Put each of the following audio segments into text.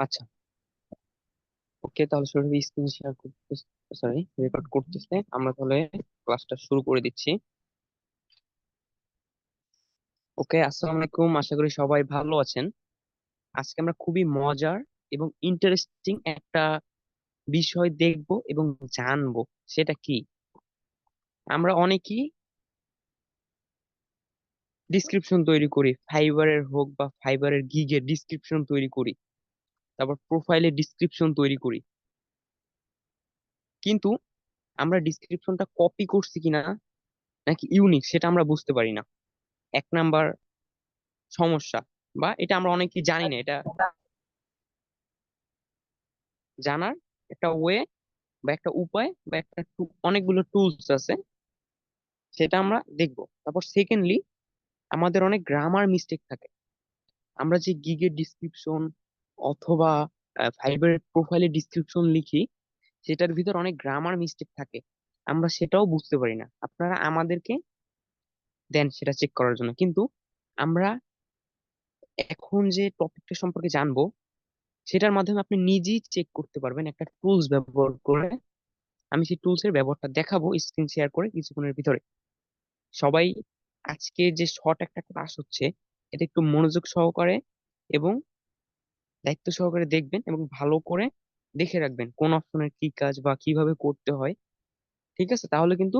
আচ্ছা। ওকে, তাহলে শুরু স্ক্রিন শেয়ার করতে সরি রেকর্ড করতেছে। আমরা তাহলে ক্লাসটা শুরু করে দিচ্ছি। ওকে, আসসালামু আলাইকুম, আশা করি সবাই ভালো আছেন। আজকে আমরা খুবই মজার এবং ইন্টারেস্টিং একটা বিষয় দেখব এবং জানব, সেটা কি? আমরা অনেকেই ডিসক্রিপশন তৈরি করি ফাইবারের হোক বা ফাইবারের গিগের ডিসক্রিপশন তৈরি করি। তারপর প্রোফাইলের ডিসক্রিপশন তৈরি করি। কিন্তু আমরা ডিসক্রিপশনটা কপি করছি কিনা নাকি ইউনিক সেটা আমরা বুঝতে পারি না। এক নাম্বার সমস্যা বা এটা আমরা অনেকেই জানি না, এটা জানার একটা ওয়ে বা একটা উপায় বা একটা অনেকগুলো টুলস আছে, সেটা আমরা দেখব। তারপর সেকেন্ডলি আমাদের অনেক গ্রামার মিস্টেক থাকে। আমরা যে গিগের ডিসক্রিপশন অথবা ফাইবারের প্রোফাইলের ডিসক্রিপশন লিখি, সেটার ভিতর অনেক গ্রামার মিস্টেক থাকে। আমরা সেটাও বুঝতে পারি না। আপনারা আমাদেরকে দেন সেটা চেক করার জন্য। কিন্তু আমরা এখন যে টপিকটা সম্পর্কে জানব, সেটার মাধ্যমে আপনি নিজেই চেক করতে পারবেন একটা টুলস ব্যবহার করে। আমি সেই টুলস এর ব্যবহারটা দেখাবো স্ক্রিন শেয়ার করে কিছুক্ষণের ভিতরে। সবাই আজকে যে শর্ট একটা ক্লাস হচ্ছে, এটা একটু মনোযোগ সহকারে এবং দায়িত্ব সহকারে দেখবেন এবং ভালো করে দেখে রাখবেন কোন অপশনের কি কাজ বা কীভাবে করতে হয়। ঠিক আছে? তাহলে কিন্তু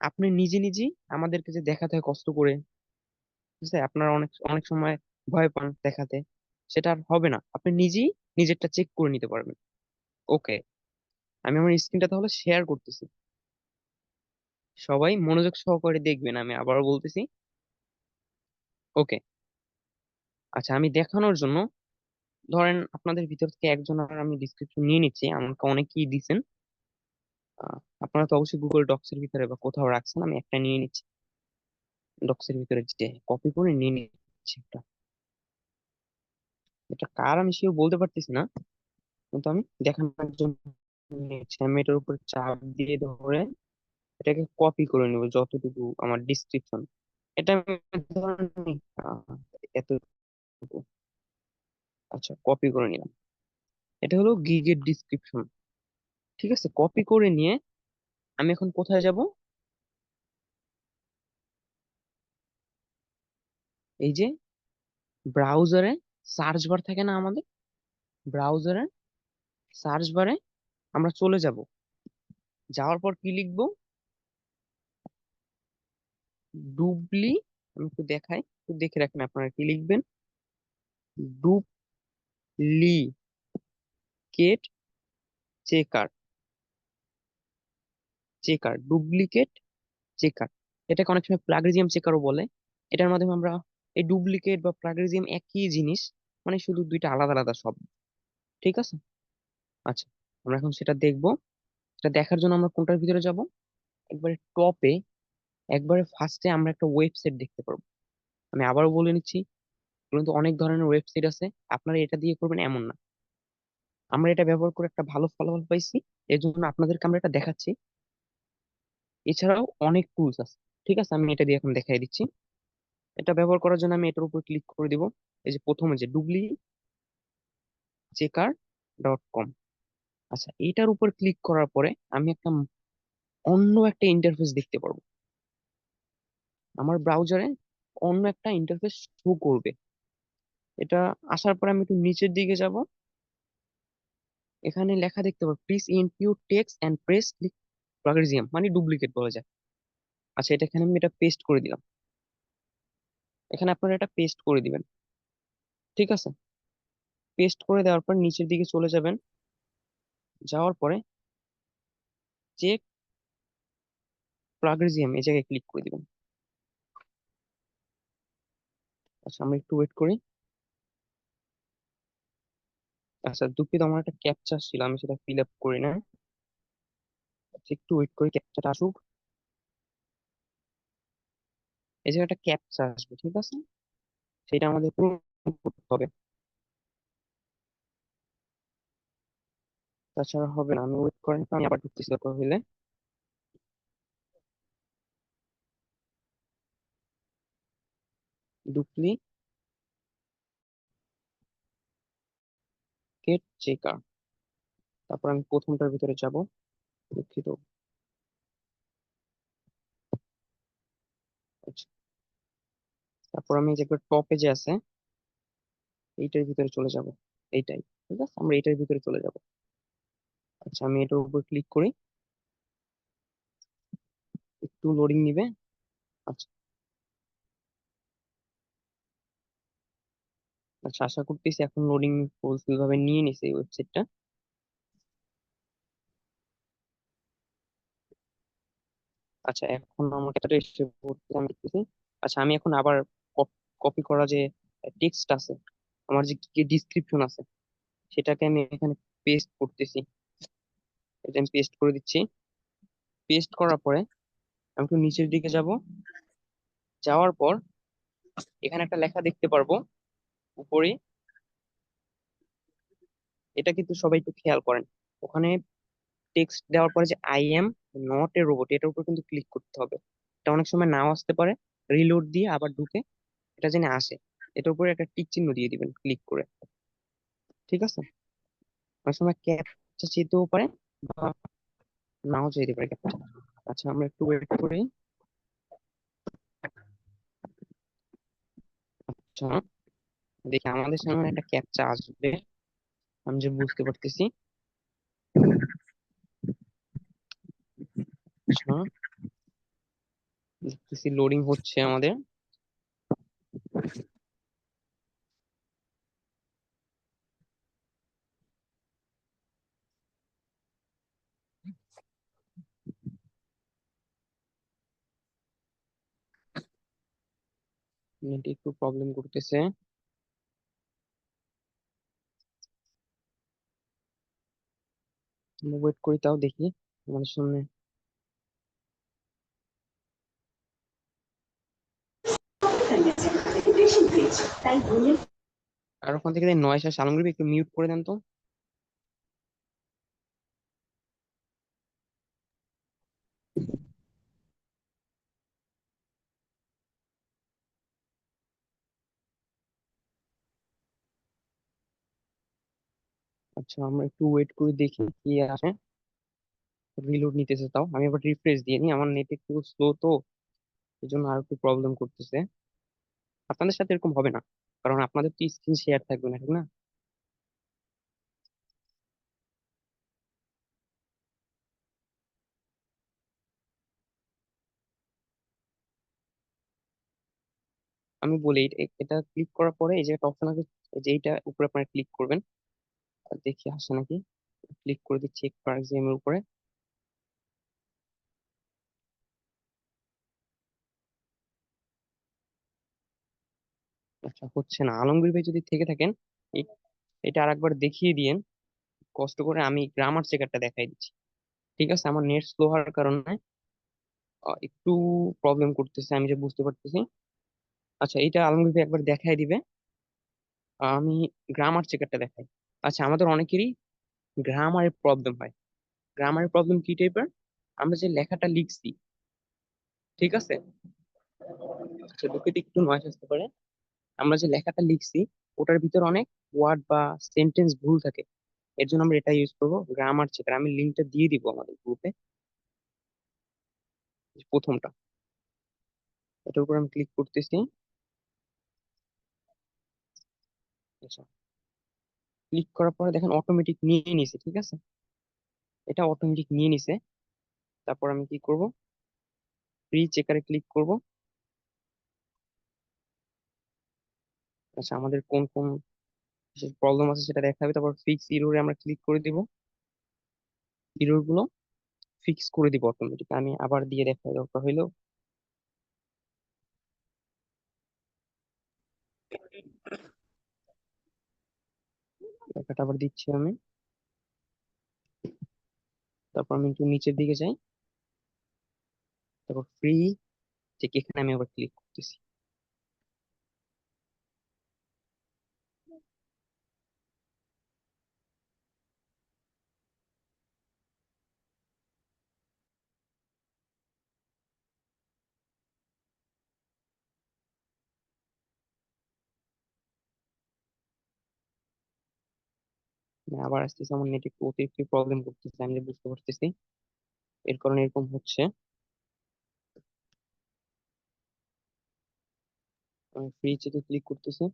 আপনি নিজে নিজেই আমাদেরকে যে দেখাতে হয় কষ্ট করে, ঠিক আছে? আপনারা অনেক অনেক সময় ভয় পান দেখাতে। সেটা আর হবে না। আপনি নিজেই নিজেরটা চেক করে নিতে পারবেন। ওকে আমি আমার স্ক্রিনটা তাহলে শেয়ার করতেছি। সবাই মনোযোগ সহকারে দেখবেন, আমি আবারও বলতেছি। ওকে আচ্ছা আমি দেখানোর জন্য ধরেন আপনাদের ভিতর থেকে একজন আমি ডিসক্রিপশন নিয়ে নিচ্ছি, আমাকে অনেকেই দিছেন। আপনারা তো অবশ্যই গুগল ডক্স এর ভিতরে বা কোথাও রাখছেন, আমি একটা নিয়ে নিচ্ছি। ডক্স এর ভিতরে যে কপি করে নিয়ে নিচ্ছি একটা। এটা কার আমি সেও বলতে পারতেছি না, কিন্তু আমি দেখানোর জন্য আমি এটার উপর চাপ দিয়ে ধরে এটাকে কপি করে নেব যতটুকু আমার ডিসক্রিপশন এটা আমি এতটুকু। আচ্ছা কপি করে নিলাম। এটা হলো গিগের ডিসক্রিপশন ঠিক আছে কপি করে নিয়ে আমি এখন কোথায় যাব? এই যে ব্রাউজারে সার্চ বার থাকে না আমাদের? ব্রাউজারে সার্চ বারে আমরা চলে যাব। যাওয়ার পর কি লিখব? ডুবলি আমি একটু দেখাই, একটু দেখে রাখেন আপনারা কি লিখবেন? Duplicate checker. Checker, duplicate checker. এটাকে অনেক সময় প্লাগরিজম চেকারও বলে। এটার মাধ্যমে আমরা এই ডুপ্লিকেট বা প্লাগরিজম একই জিনিস মানে শুধু দুইটা আলাদা আলাদা শব্দ। ঠিক আছে? আচ্ছা আমরা এখন সেটা দেখব। সেটা দেখার জন্য আমরা কোনটার ভিতরে যাব? একবারে টপে, একবারে ফার্স্টে আমরা একটা ওয়েবসাইট দেখতে পারব। আমি আবারও বলে নিচ্ছি কিন্তু অনেক ধরনের ওয়েবসাইট আছে, আপনারা এটা দিয়ে করবেন এমন না। আমরা এটা ব্যবহার করে একটা ভালো ফলাফল পাইছি এর জন্য আপনাদেরকে আমরা এটা দেখাচ্ছি। এছাড়াও অনেক টুলস আছে, ঠিক আছে? আমি এটা দিয়ে এখন দেখাই দিচ্ছি। এটা ব্যবহার করার জন্য আমি এটার উপর ক্লিক করে দিব, এই যে প্রথমে যে ডুবলি চেকার ডট কম আচ্ছা এটার উপর ক্লিক করার পরে আমি একটা অন্য একটা ইন্টারফেস দেখতে পারব। আমার ব্রাউজারে অন্য একটা ইন্টারফেস শো করবে। এটা আসার পরে আমি একটু নিচের দিকে যাব। এখানে লেখা দেখতে পাবো please input text and press click plagiarism মানে ডুপ্লিকেট বলা যায়। আচ্ছা এটা এখানে আমি এটা পেস্ট করে দিলাম। এখানে আপনারা এটা পেস্ট করে দিবেন। ঠিক আছে? পেস্ট করে দেওয়ার পর নিচের দিকে চলে যাবেন। যাওয়ার পরে চেক প্লাগরিজম এই জায়গায় ক্লিক করে দিবেন। আচ্ছা আমরা একটু ওয়েট করি। আচ্ছা দুঃখিত আমার একটা ক্যাপচা ছিল আমি সেটা ফিল আপ করি না। আচ্ছা, একটু ওয়েট করি ক্যাপচাটা আসুক। এই জায়গায় একটা ক্যাপচা আসবে ঠিক আছে? সেটা আমাদের পূরণ হবে। তাছাড়া হবে না আমি ওয়েট করেন আমি আবার ঢুকতেছি দরকার হইলে। ডুপ্লি প্যাকেট চেকার তারপর আমি প্রথমটার ভিতরে যাব, দুঃখিত। আচ্ছা। তারপর আমি যে টপে যে আছে, এইটার ভিতরে চলে যাব, এইটাই, ঠিক আছে? আমরা এইটার ভিতরে চলে যাব। আচ্ছা আমি এটার উপর ক্লিক করি। একটু লোডিং নিবে। আচ্ছা। আচ্ছা আশা করতেছি এখন লোডিং ফুলফিল ভাবে নিয়ে নিছে এই ওয়েবসাইটটা আচ্ছা এখন আমাকে এটা এসে পড়তে আমি দেখতেছি আচ্ছা আমি এখন আবার কপি করা যে টেক্সট আছে, আমার যে কি ডিসক্রিপশন আছে, সেটাকে আমি এখানে পেস্ট করতেছি। এটা আমি পেস্ট করে দিচ্ছি। পেস্ট করার পরে আমি একটু নিচের দিকে যাব। যাওয়ার পর এখানে একটা লেখা দেখতে পারব। উপরে। এটা কিন্তু সবাই একটু খেয়াল করেন। ওখানে টেক্সট দেওয়ার পরে যে I am not a robot এটার উপর কিন্তু ক্লিক করতে হবে। এটা অনেক সময় নাও আসতে পারে রিলোড দিয়ে আবার ঢুকে এটা যেন আসে। এটার উপরে একটা টিক চিহ্ন দিয়ে দিবেন ক্লিক করে। ঠিক আছে? অনেক সময় ক্যাপচা চেতেও পারে বা নাও চাইতে পারে ক্যাপচা আচ্ছা আমরা একটু ওয়েট করি। আচ্ছা। দেখি আমাদের সামনে একটা ক্যাপচা আসবে। আমি যে বুঝতে পারতেছি। দেখতেছি লোডিং হচ্ছে আমাদের। নেট একটু প্রবলেম করতেছে। ওয়েট করি, তাও দেখি আমাদের সামনে। আর ওখান থেকে নয় আসে একটু মিউট করে দেন তো। আচ্ছা আমরা একটু ওয়েট করে দেখি কি আসে। রিলোড নিতেছে তাও। আমি আবার রিফ্রেশ দিয়ে নিই। আমার নেট একটু স্লো তো এই জন্য আর একটু প্রবলেম করতেছে। আপনাদের সাথে এরকম হবে না, কারণ আপনাদের তো স্ক্রিন শেয়ার থাকবে না, ঠিক না? আমি বলি এটা ক্লিক করার পরে এই যে একটা অপশন আছে যে এইটা উপরে আপনারা ক্লিক করবেন। দেখি আসে নাকি। ক্লিক করে দিচ্ছি এক্সপার্ট এর উপরে। আচ্ছা হচ্ছে না। আলমগীর ভাই যদি থেকে থাকেন এটা আরেকবার দেখিয়ে দিয়েন। কষ্ট করে আমি গ্রামার চেকারটা দেখাই দিচ্ছি। ঠিক আছে? আমার নেট স্লো হওয়ার কারণে একটু প্রবলেম করতেছে, আমি যে বুঝতে পারতেছি। আচ্ছা এটা আলমগীর ভাই একবার দেখাই দিবে। আমি গ্রামার চেকারটা দেখাই। আচ্ছা আমাদের অনেকেরই গ্রামারের প্রবলেম হয়। গ্রামারের প্রবলেম কি টাইপের আমরা যে লেখাটা লিখছি, ঠিক আছে? আচ্ছা একটু নয়েজ আসতে পারে। আমরা যে লেখাটা লিখছি, ওটার ভিতর অনেক ওয়ার্ড বা সেন্টেন্স ভুল থাকে। এর জন্য আমরা এটা ইউজ করব গ্রামার চেকার আমি লিঙ্কটা দিয়ে দিব আমাদের গ্রুপে প্রথমটা। এটার উপর আমি ক্লিক করতেছি। আচ্ছা। ক্লিক করার পরে দেখেন অটোমেটিক নিয়ে নিছে, ঠিক আছে? এটা অটোমেটিক নিয়ে নিছে। তারপর আমি কি করব? ফ্রি চেকারে ক্লিক করব। আচ্ছা আমাদের কোন কোন প্রবলেম আছে সেটা দেখাবে তারপর ফিক্স ইরোরে আমরা ক্লিক করে দিব। ইরোরগুলো ফিক্স করে দিব অটোমেটিক আমি আবার দিয়ে দেখাই দরকার হইল। লেখাটা আবার দিচ্ছি আমি। তারপর আমি একটু নিচের দিকে যাই। তারপর ফ্রি ঠিক এখানে আমি আবার ক্লিক করতেছি। আবার আসতেছে, আমার নেট একটু অতিরিক্ত প্রবলেম করতেছে, আমি বুঝতে পারতেছি। এর কারণে এরকম হচ্ছে। ফ্রি চেকে ক্লিক করতেছি।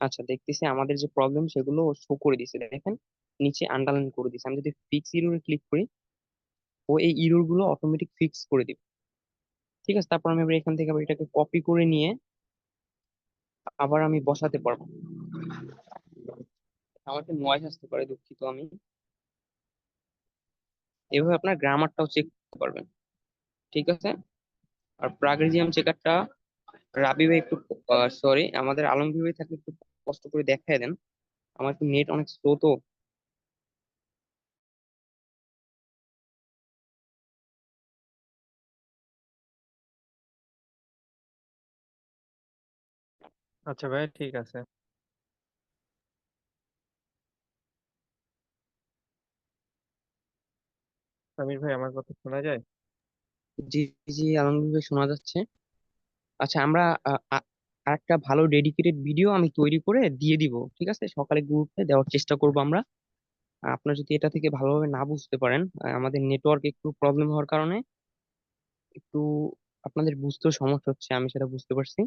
আচ্ছা দেখতেছি আমাদের যে প্রবলেম সেগুলো শো করে দিছে। দেখেন, নিচে আন্ডারলাইন করে দিছে। আমি যদি ফিক্স ইরোরে ক্লিক করি, ও এই ইরোরগুলো অটোমেটিক ফিক্স করে দিবে। ঠিক আছে, তারপর আমি আবার এখান থেকে আবার এটাকে কপি করে নিয়ে আবার আমি বসাতে পারব। আমার একটা নয়েজ আসতে পারে, দুঃখিত আমি। এভাবে আপনার গ্রামারটাও চেক করতে পারবেন, ঠিক আছে? আর প্রাগরিজিয়াম চেকারটা রাবি ভাই একটু সরি আমাদের আলমগীর ভাই থাকলে একটু কষ্ট করে দেখায় দেন। আমার একটু নেট অনেক স্লো তো। আচ্ছা ভাই, ঠিক আছে। সামির ভাই আমার কথা শোনা যায়? জি জি আলমগীর ভাই শোনা যাচ্ছে। আচ্ছা আমরা, আ- আ- আরেকটা ভালো ডেডিকেটেড ভিডিও আমি তৈরি করে দিয়ে দিব, ঠিক আছে? সকালে গ্রুপে দেওয়ার চেষ্টা করব আমরা। আর আপনারা যদি এটা থেকে ভালোভাবে না বুঝতে পারেন আমাদের নেটওয়ার্ক একটু প্রবলেম হওয়ার কারণে একটু আপনাদের বুঝতেও সমস্যা হচ্ছে, আমি সেটা বুঝতে পারছি।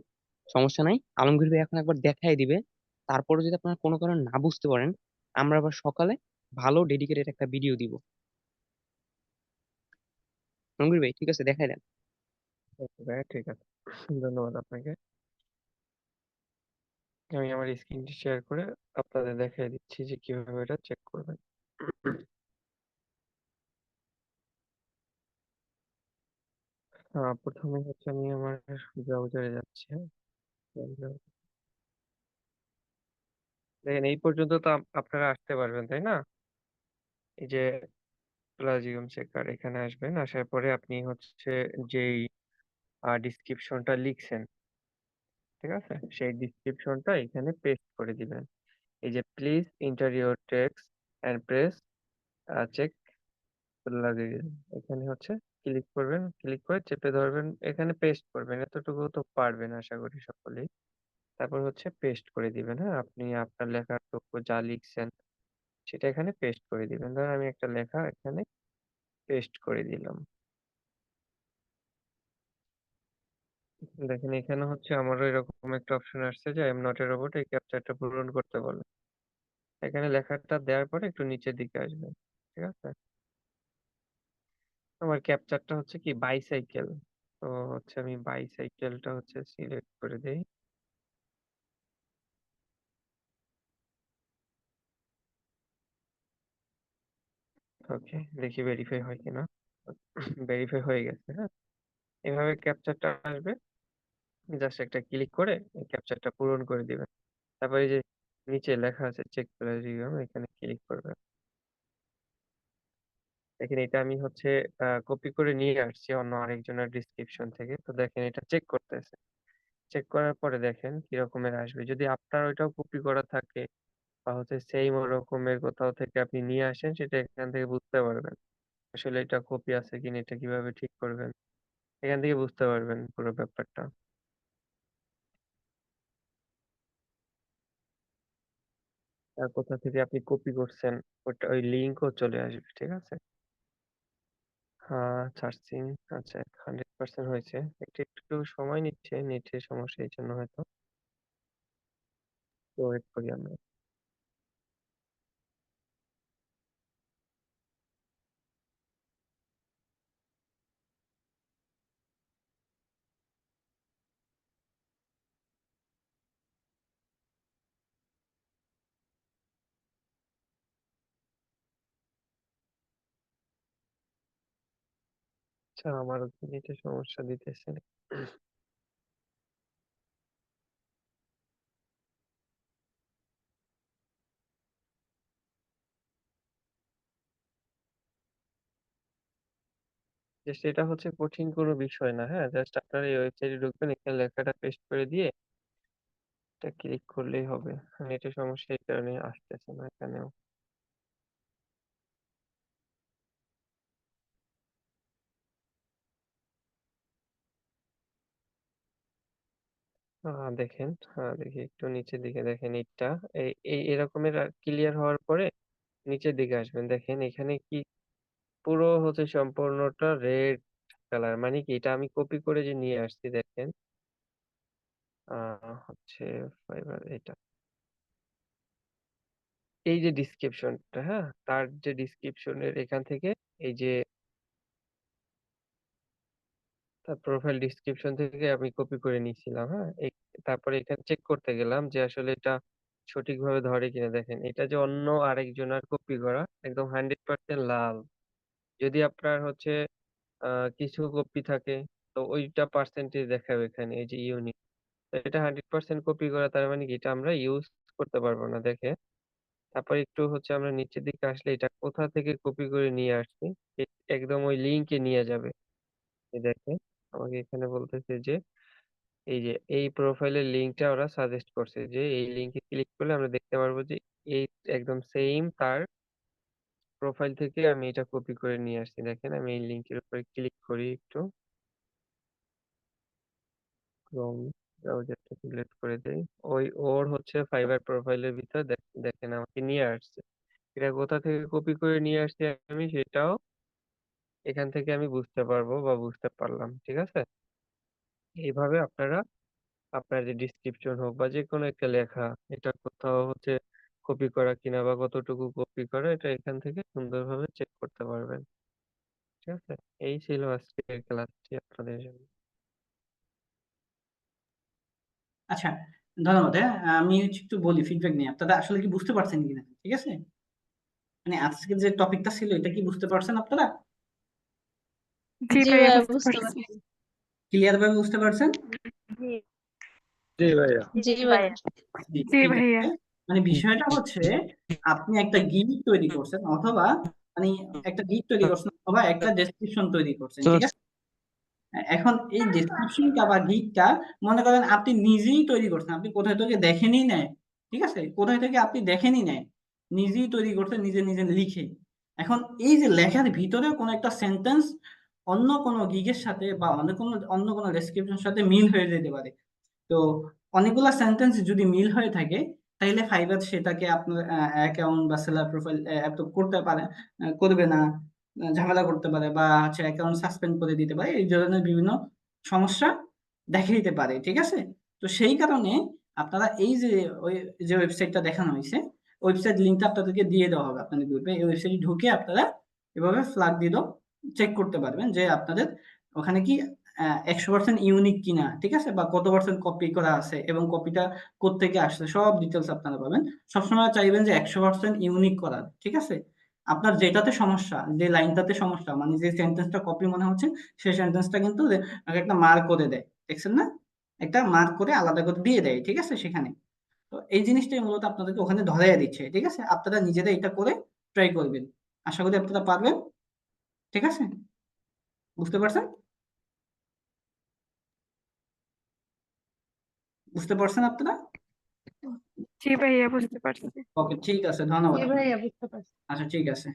সমস্যা নাই। আলমগীর ভাই এখন একবার দেখাই দিবে। তারপরে যদি আপনারা কোনো কারণে না বুঝতে পারেন, আমরা আবার সকালে ভালো ডেডিকেটেড একটা ভিডিও দিব। আলমগীর ভাই ঠিক আছে? দেখাই দেন। ভাই, ঠিক আছে। ধন্যবাদ আপনাকে। আমি আমার স্ক্রিনটি শেয়ার করে আপনাদের দেখাই দিচ্ছি যে কীভাবে এটা চেক করবেন। প্রথমে হচ্ছে আমি আমার ব্রাউজারে যাচ্ছি হ্যাঁ। দেখেন, এই পর্যন্ত তো আপনারা আসতে পারবেন, তাই না? এই যে প্লাজিওম চেকার এখানে আসবেন। আসার পরে আপনি হচ্ছে যেই ডিসক্রিপশনটা লিখছেন, ঠিক আছে? সেই ডিসক্রিপশনটা এখানে পেস্ট করে দিবেন। এই যে please enter your text and press check লাগিয়ে এখানে হচ্ছে ক্লিক করবেন ক্লিক করে চেপে ধরবেন, এখানে পেস্ট করবেন। এতটুকু তো পারবেন আশা করি সকলেই। তারপর হচ্ছে পেস্ট করে দিবেন হ্যাঁ? আপনি আপনার লেখার টুকু যা লিখছেন সেটা এখানে পেস্ট করে দিবেন। ধর আমি একটা লেখা এখানে পেস্ট করে দিলাম। দেখেন এখানে হচ্ছে আমারও এরকম একটা অপশন আসছে যে I am not a robot এই ক্যাপচারটা পূরণ করতে বলে। এখানে লেখাটা দেওয়ার পরে একটু নিচের দিকে আসবে, ঠিক আছে? আমার ক্যাপচারটা হচ্ছে কি বাইসাইকেল তো হচ্ছে আমি বাইসাইকেলটা হচ্ছে সিলেক্ট করে দেই। ওকে, দেখি ভেরিফাই হয় কিনা। ভেরিফাই হয়ে গেছে হ্যাঁ? এভাবে ক্যাপচারটা আসবে। জাস্ট একটা ক্লিক করে এই ক্যাপচারটা পূরণ করে দিবেন। তারপরে যে নিচে লেখা আছে চেক প্লাজিয়াম এখানে ক্লিক করবেন। দেখেন এটা আমি হচ্ছে কপি করে নিয়ে আসছি অন্য আরেকজনের ডিসক্রিপশন থেকে। তো দেখেন এটা চেক করতেছে। চেক করার পরে দেখেন কি রকমের আসবে। যদি আপনার ওইটাও কপি করা থাকে বা হচ্ছে সেম রকমের কোথাও থেকে আপনি নিয়ে আসেন, সেটা এখান থেকে বুঝতে পারবেন। আসলে এটা কপি আছে কিনা, এটা কীভাবে ঠিক করবেন, এখান থেকে বুঝতে পারবেন পুরো ব্যাপারটা। আর কোথা থেকে আপনি কপি করছেন, ওটা ওই লিঙ্কও চলে আসবে, ঠিক আছে? হ্যাঁ সার্চিং আচ্ছা হান্ড্রেড পার্সেন্ট হয়েছে। একটু একটু সময় নিচ্ছে নেটের সমস্যা, এই জন্য হয়তো। তো ওয়েট করি আমরা। আচ্ছা আমারও কি নেটের সমস্যা দিতেছে। সেটা হচ্ছে কঠিন কোনো বিষয় না হ্যাঁ? জাস্ট আপনারা এই ওয়েবসাইটে ঢুকবেন, এখানে লেখাটা পেস্ট করে দিয়ে এটা ক্লিক করলেই হবে। নেটের সমস্যা এই কারণে আসতেছে না এখানেও। আহ দেখেন হ্যাঁ দেখি একটু নিচের দিকে দেখেন এইটা এই এই এরকমের ক্লিয়ার হওয়ার পরে নিচের দিকে আসবেন। দেখেন এখানে কি পুরো হচ্ছে সম্পূর্ণটা রেড কালার মানে কি? এটা আমি কপি করে যে নিয়ে আসছি, দেখেন। আহ হচ্ছে ফাইবার এটা। এই যে ডিসক্রিপশনটা হ্যাঁ? তার যে ডিসক্রিপশনের এখান থেকে এই যে তার প্রোফাইল ডিসক্রিপশন থেকে আমি কপি করে নিয়েছিলাম হ্যাঁ? তারপরে এখানে চেক করতে গেলাম যে আসলে এটা সঠিকভাবে ধরে কিনা। দেখেন, এটা যে অন্য আরেকজনের কপি করা একদম হান্ড্রেড পার্সেন্ট লাল। যদি আপনার হচ্ছে আহ কিছু কপি থাকে, তো ওইটা পার্সেন্টেজ দেখাবে এখানে, এই যে ইউনিক তো এটা হান্ড্রেড পার্সেন্ট কপি করা, তার মানে কি? এটা আমরা ইউজ করতে পারব না দেখে তারপর একটু হচ্ছে আমরা নিচের দিকে আসলে এটা কোথা থেকে কপি করে নিয়ে আসছি একদম ওই লিঙ্কে নিয়ে যাবে। এই দেখেন। আমাকে এখানে বলতেছে যে, এই যে, এই প্রোফাইলের লিঙ্কটা ওরা সাজেস্ট করছে যে, এই লিঙ্কে ক্লিক করলে আমরা দেখতে পারব যে, এই একদম সেম তার প্রোফাইল থেকে আমি এটা কপি করে নিয়ে আসছি। দেখেন, আমি এই লিঙ্কের উপরে ক্লিক করি একটু। ক্রোম করে দেই। ওই ওর হচ্ছে ফাইবার প্রোফাইলের ভিতর দেখেন, আমাকে নিয়ে আসছে। এটা কোথা থেকে কপি করে নিয়ে আসছি আমি সেটাও এখান থেকে আমি বুঝতে পারব বা বুঝতে পারলাম, ঠিক আছে? এইভাবে আপনারা আপনার যে ডিসক্রিপশন হোক বা যে কোনো একটা লেখা, এটা কোথাও হচ্ছে কপি করা কিনা বা কতটুকু কপি করা, এটা এখান থেকে সুন্দরভাবে চেক করতে পারবেন। ঠিক আছে? এই ছিল আজকের ক্লাসটি আপনাদের জন্য। আচ্ছা ধন্যবাদ হ্যাঁ আমি একটু বলি ফিডব্যাক নিয়ে। আপনারা আসলে কি বুঝতে পারছেন কিনা, ঠিক আছে? মানে আজকে যে টপিকটা ছিল, এটা কি বুঝতে পারছেন আপনারা? জি ভাইয়া বুঝতে পারছি ক্লিয়ার ভাবে বুঝতে পারছেন জি ভাইয়া জি ভাইয়া জি, জি ভাইয়া মানে বিষয়টা হচ্ছে আপনি একটা গিগ তৈরি করছেন অথবা মানে একটা গিগ তৈরি করছেন অথবা একটা ডেসক্রিপশন তৈরি করছেন ঠিক আছে এখন এই ডেসক্রিপশনটা বা গিগটা মনে করেন আপনি নিজেই তৈরি করছেন আপনি কোথায় থেকে দেখেনই নেয় ঠিক আছে? কোথায় থেকে আপনি দেখেনই নেয় নিজেই তৈরি করছেন নিজে নিজে লিখে। এখন এই যে লেখার ভিতরে কোনো একটা সেন্টেন্স অন্য কোনো গিগের সাথে বা অন্য কোনো অন্য কোনো ডেসক্রিপশনের সাথে মিল হয়ে যেতে পারে। তো অনেকগুলা সেন্টেন্স যদি মিল হয়ে থাকে তাহলে ফাইবার সেটাকে আপনার অ্যাকাউন্ট বা সেলার প্রোফাইল অ্যাপ্রুভ করতে পারে করবে না ঝামেলা করতে পারে বা হচ্ছে অ্যাকাউন্ট সাসপেন্ড করে দিতে পারে, এই ধরনের বিভিন্ন সমস্যা দেখা দিতে পারে, ঠিক আছে? তো সেই কারণে আপনারা এই যে যে ওয়েবসাইটটা দেখানো হয়েছে ওয়েবসাইট লিঙ্কটা আপনাদেরকে দিয়ে দেওয়া হবে আপনাদের গ্রুপে এই ওয়েবসাইটে ঢুকে আপনারা এভাবে ফ্ল্যাগ দিলেও চেক করতে পারবেন যে আপনাদের ওখানে কি একশো পার্সেন্ট ইউনিক কিনা, ঠিক আছে? বা কত পার্সেন্ট কপি করা আছে এবং কপিটা কোত্থেকে আসছে, সব ডিটেলস আপনারা পাবেন। সবসময় চাইবেন যে একশো পার্সেন্ট ইউনিক করার, ঠিক আছে? আপনার যেটাতে সমস্যা, যে লাইনটাতে সমস্যা মানে যে সেন্টেন্সটা কপি মনে হচ্ছে, সেই সেন্টেন্সটা কিন্তু একটা মার্ক করে দেয়, দেখছেন না? একটা মার্ক করে আলাদা করে দিয়ে দেয়, ঠিক আছে? সেখানে। তো এই জিনিসটাই মূলত আপনাদেরকে ওখানে ধরাইয়া দিচ্ছে, ঠিক আছে? আপনারা নিজেরা এটা করে ট্রাই করবেন। আশা করি আপনারা পারবেন। ঠিক আছে? বুঝতে পারছেন? বুঝতে পারছেন আপনারা? জি ভাইয়া বুঝতে পারছি। ওকে ঠিক আছে ধন্যবাদ। জি ভাইয়া বুঝতে পারছি। আচ্ছা ঠিক আছে।